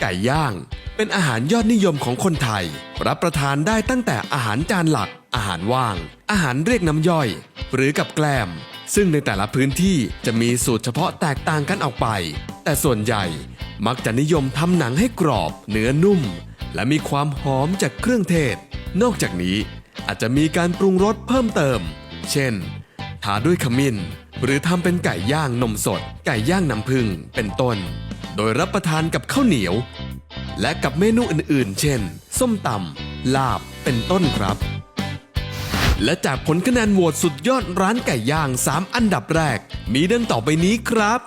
ไก่ย่าง เป็นอาหารยอดนิยมของคนไทย รับประทานได้ตั้งแต่อาหารจานหลัก อาหารว่าง อาหารเรียกน้ำย่อย หรือกับแกล้ม ซึ่งในแต่ละพื้นที่จะมีสูตรเฉพาะแตกต่างกันออกไป แต่ส่วนใหญ่มักจะนิยมทำหนังให้กรอบ เนื้อนุ่ม และมีความหอมจากเครื่องเทศ นอกจากนี้อาจจะมีการปรุงรสเพิ่มเติม เช่น ทาด้วยขมิ้น หรือทำเป็นไก่ย่างนมสด ไก่ย่างน้ำผึ้ง เป็นต้น โดยรับประทานกับข้าวเหนียว และกับเมนูอื่นๆ เช่น ส้มตำลาบเป็นต้นครับ และจากผลคะแนนโหวตสุดยอดร้านไก่ย่าง 3 อันดับแรก มีดังต่อไปนี้ครับ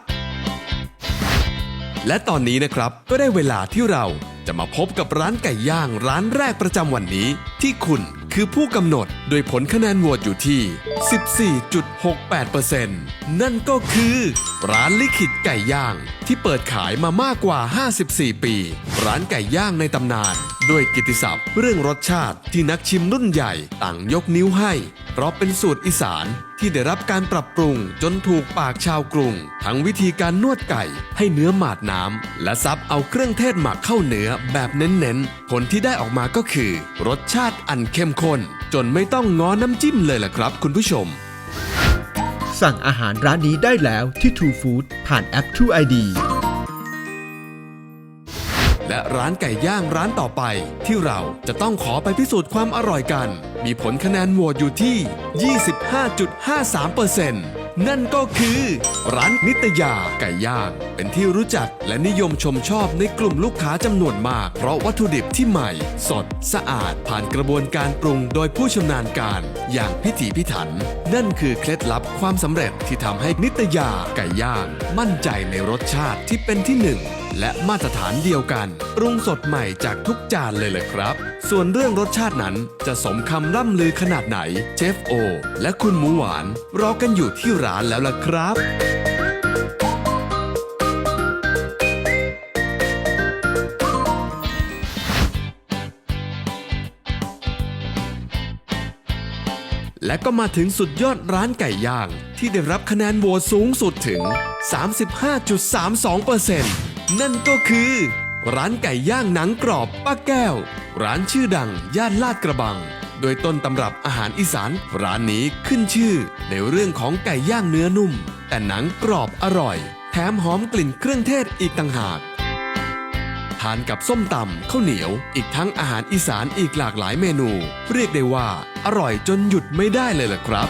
และตอนนี้นะครับก็ได้เวลาที่เราจะมาพบกับร้านไก่ย่างร้านแรกประจำวันนี้ ที่คุณ คือผู้กำหนดโดยผลคะแนนโหวตอยู่ที่ 14.68%นั่นก็คือ ร้านลิขิตไก่ย่าง ที่เปิดขายมามากกว่า 54 ปี ร้านไก่ย่างในตำนาน ด้วยกิตติศัพท์ เรื่องรสชาติที่นักชิมรุ่นใหญ่ต่างยกนิ้วให้ เพราะเป็นสูตรอีสาน ที่ได้รับการปรับปรุงจนถูกปากชาวกรุง ทั้งวิธีการนวดไก่ให้เนื้อหมาดน้ำ และซับเอาเครื่องเทศหมักเข้าเนื้อแบบเน้นๆ ผลที่ได้ออกมาก็คือ รสชาติอันเข้มข้น จนไม่ต้องง้อน้ำจิ้มเลยล่ะครับ คุณผู้ชม สั่งอาหารร้านนี้ได้แล้วที่ True Food ผ่านแอป True ID และร้านไก่ย่างร้านต่อไป ที่เราจะต้องขอไปพิสูจน์ความอร่อยกัน มีผลคะแนนโหวตอยู่ที่ 25.53%นั่นก็คือ ร้านนิตยาไก่ย่าง เป็นที่รู้จักและนิยมชมชอบในกลุ่มลูกค้าจำนวนมาก เพราะวัตถุดิบที่ใหม่ สด สะอาด ผ่านกระบวนการปรุงโดยผู้ชำนาญการ อย่างพิถีพิถัน นั่นคือเคล็ดลับความสำเร็จที่ทำให้นิตยาไก่ย่าง มั่นใจในรสชาติที่เป็นที่หนึ่ง และมาตรฐานเดียวกัน ปรุงสดใหม่จากทุกจานเลยเลยครับ ส่วนเรื่องรสชาตินั้นจะสมคำล่ำลือขนาดไหน เชฟโอ และคุณหมูหวานรอกันอยู่ที่ร้านแล้วล่ะครับและก็มาถึงสุดยอดร้านไก่ย่าง ที่ได้รับคะแนนโหวตสูงสุดถึง 35.32% นั่นก็คือ ร้านไก่ย่างหนังกรอบป้าแก้ว ร้านชื่อดังย่านลาดกระบัง โดยต้นตำรับอาหารอีสาน ร้านนี้ขึ้นชื่อ ในเรื่องของไก่ย่างเนื้อนุ่ม แต่หนังกรอบอร่อย แถมหอมกลิ่นเครื่องเทศอีกต่างหากทานกับส้มตำข้าวเหนียว อีกทั้งอาหารอีสานอีกหลากหลายเมนู เรียกได้ว่า อร่อยจนหยุดไม่ได้เลยล่ะครับ